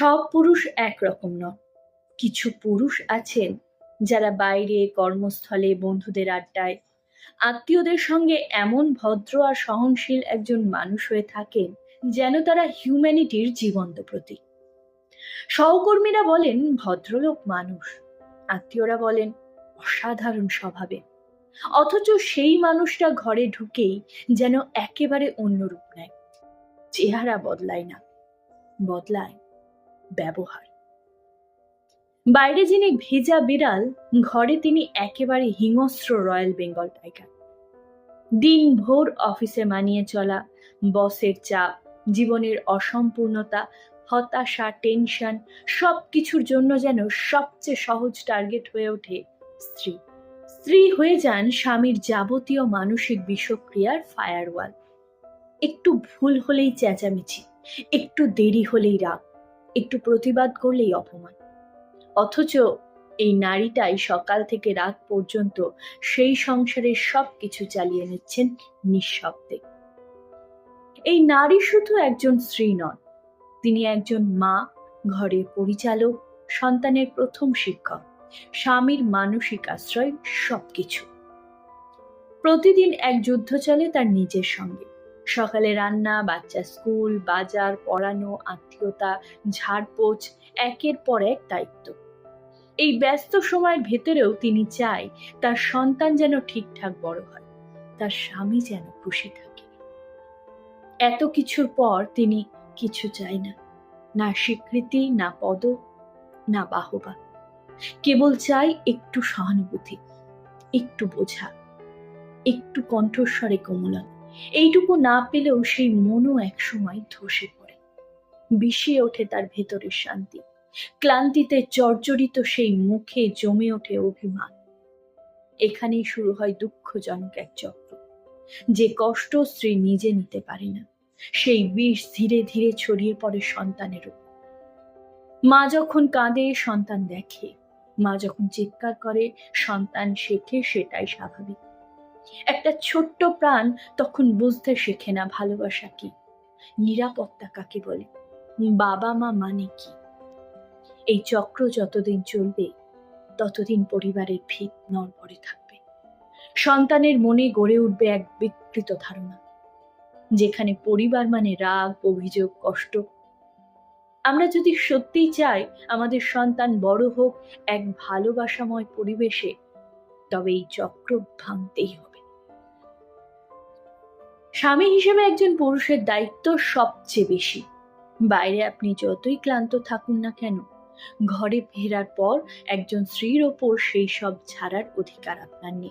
সব পুরুষ একরকম নন। কিছু পুরুষ আছেন যারা বাইরে কর্মস্থলে বন্ধুদের আড্ডায়, আত্মীয়দের সঙ্গে এমন ভদ্র আর সহনশীল একজন মানুষ হয়ে থাকেন যেন তারা হিউম্যানিটির জীবন্ত প্রতীক। সহকর্মীরা বলেন, ভদ্রলোক মানুষ। আত্মীয়রা বলেন, অসাধারণ স্বভাবে। অথচ সেই মানুষটা ঘরে ঢুকেই যেন একেবারে অন্য রূপ নেয়। চেহারা বদলায় না। বদলায়। ব্যবহার। বাইরে যিনি ভেজা বিড়াল, ঘরে তিনি একেবারে হিংস্র রয়্যাল বেঙ্গল টাইগার। দিনভর অফিসে মানিয়ে চলা, বসের চাপ, জীবনের অসম্পূর্ণতা, হতাশা, টেনশন সব কিছুর জন্য যেন সবচেয়ে সহজ টার্গেট হয়ে ওঠে স্ত্রী। স্ত্রী হয়ে যান স্বামীর যাবতীয় মানসিক বিষক্রিয়ার ফায়ারওয়াল। একটু ভুল হলেই চেঁচামেচি, একটু দেরি হলেই রাগ। একটু প্রতিবাদ করলেই অপমান। অথচ এই নারীটাই সকাল থেকে রাত পর্যন্ত সেই সংসারের সব কিছু চালিয়ে নিচ্ছেন নিঃশব্দে। এই নারী শুধু একজন স্ত্রী নন, তিনি একজন মা, ঘরের পরিচালক, সন্তানের প্রথম শিক্ষক, স্বামীর মানসিক আশ্রয়, সবকিছু। প্রতিদিন এক যুদ্ধ চলে তার নিজের সঙ্গে। সকালে রান্না, বাচ্চা স্কুল, বাজার, পড়ানো, আত্মীয়তা ঝাড়পোছ একের পর এক দায়িত্ব। এই ব্যস্ত সময়ের ভেতরেও তিনি চায় তার সন্তান যেন ঠিকঠাক বড় হয়, তার স্বামী যেন খুশি থাকে। এত কিছুর পর তিনি কিছু চাই না না স্বীকৃতি, না পদ, না বাহবা। কেবল চাই একটু সহানুভূতি, একটু বোঝা, একটু কণ্ঠস্বরে কোমলতা। এইটুকু না পেলেও সেই মনও একসময় ধসে পড়ে। বিষিয়ে ওঠে তার ভেতরের শান্তি। ক্লান্তিতে জর্জরিত সেই মুখে জমে ওঠে অভিমান। এখানেই শুরু হয় দুঃখজনক এক চক্র। যে কষ্ট স্ত্রী নিজে নিতে পারে না, সেই বিষ ধীরে ধীরে ছড়িয়ে পড়ে সন্তানের উপর। মা যখন কাঁদে, সন্তান দেখে। মা যখন চিৎকার করে, সন্তান শেখে, সেটাই স্বাভাবিক। একটা ছোট্ট প্রাণ তখন বুঝতে শেখে না ভালোবাসা কি। নিরাপত্তা কাকে বলে? বাবা মা মানে কি? এই চক্র যতদিন চলবে, ততদিন পরিবারের ভিত নড়বড়ে থাকবে। সন্তানের মনে গড়ে উঠবে এক বিকৃত ধারণা, যেখানে পরিবার মানে রাগ, অভিযোগ, কষ্ট। আমরা যদি সত্যিই চাই আমাদের সন্তান বড় হোক এক ভালোবাসাময় পরিবেশে, তবে এই চক্র ভাঙতেই হবে। স্বামী হিসেবে একজন পুরুষের দায়িত্ব সবচেয়ে বেশি। বাইরে আপনি যতই ক্লান্ত থাকুন না কেন, ঘরে ফেরার পর একজন স্ত্রীর ওপর সেই সব ছাড়ার অধিকার আপনার নেই।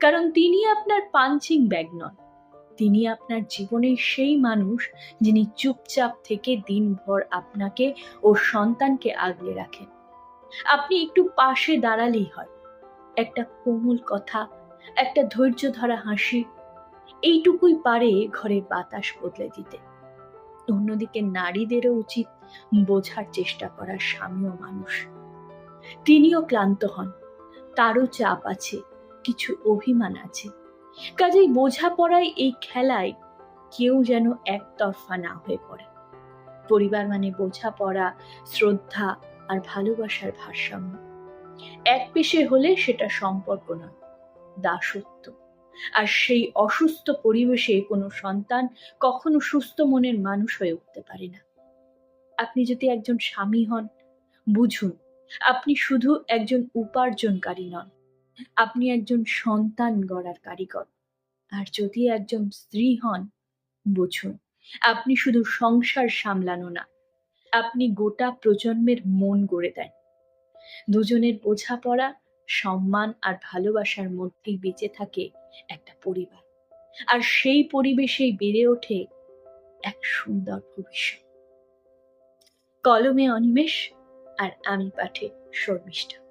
কারণ তিনি আপনার পাঞ্চিং ব্যাগ নন। তিনি আপনার জীবনের সেই মানুষ যিনি চুপচাপ থেকে দিনভর আপনাকে ও সন্তানকে আগলে রাখেন। আপনি একটু পাশে দাঁড়ালেই হয়। একটা কোমল কথা, একটা ধৈর্য ধরা হাসি এইটুকুই পারে ঘরের বাতাস বদলে দিতে। অন্যদিকে নারীদেরও উচিত বোঝার চেষ্টা করার স্বামীও মানুষ। তিনিও ক্লান্ত হন। তারও চাপ আছে, কিছু অভিমান আছে। কাজেই বোঝাপড়ায় এই খেলায় কেউ যেন একতরফা না হয়ে পড়ে। পরিবার মানে বোঝাপড়া, শ্রদ্ধা আর ভালোবাসার ভারসাম্য। এক পেশে হলে সেটা সম্পর্ক নয়, দাসত্ব। আর সেই অসুস্থ পরিবেশে কোনো সন্তান কখনো সুস্থ মনের মানুষ হয়ে উঠতে পারে না। আপনি যদি একজন স্বামী হন, বুঝুন, আপনি শুধু একজন উপার্জনকারী নন, আপনি একজন সন্তান গড়ার কারিগর। আর যদি একজন স্ত্রী হন, বুঝুন, আপনি শুধু সংসার সামলানো না, আপনি গোটা প্রজন্মের মন গড়ে দেন। দুজনের বোঝাপড়া, সম্মান আর ভালোবাসার মধ্যেই বেঁচে থাকে একটা পরিবার। আর সেই পরিবেশেই বেড়ে ওঠে এক সুন্দর ভবিষ্যৎ। কলমে অনিমেষ আর আমি পাঠে শর্মিষ্ঠা।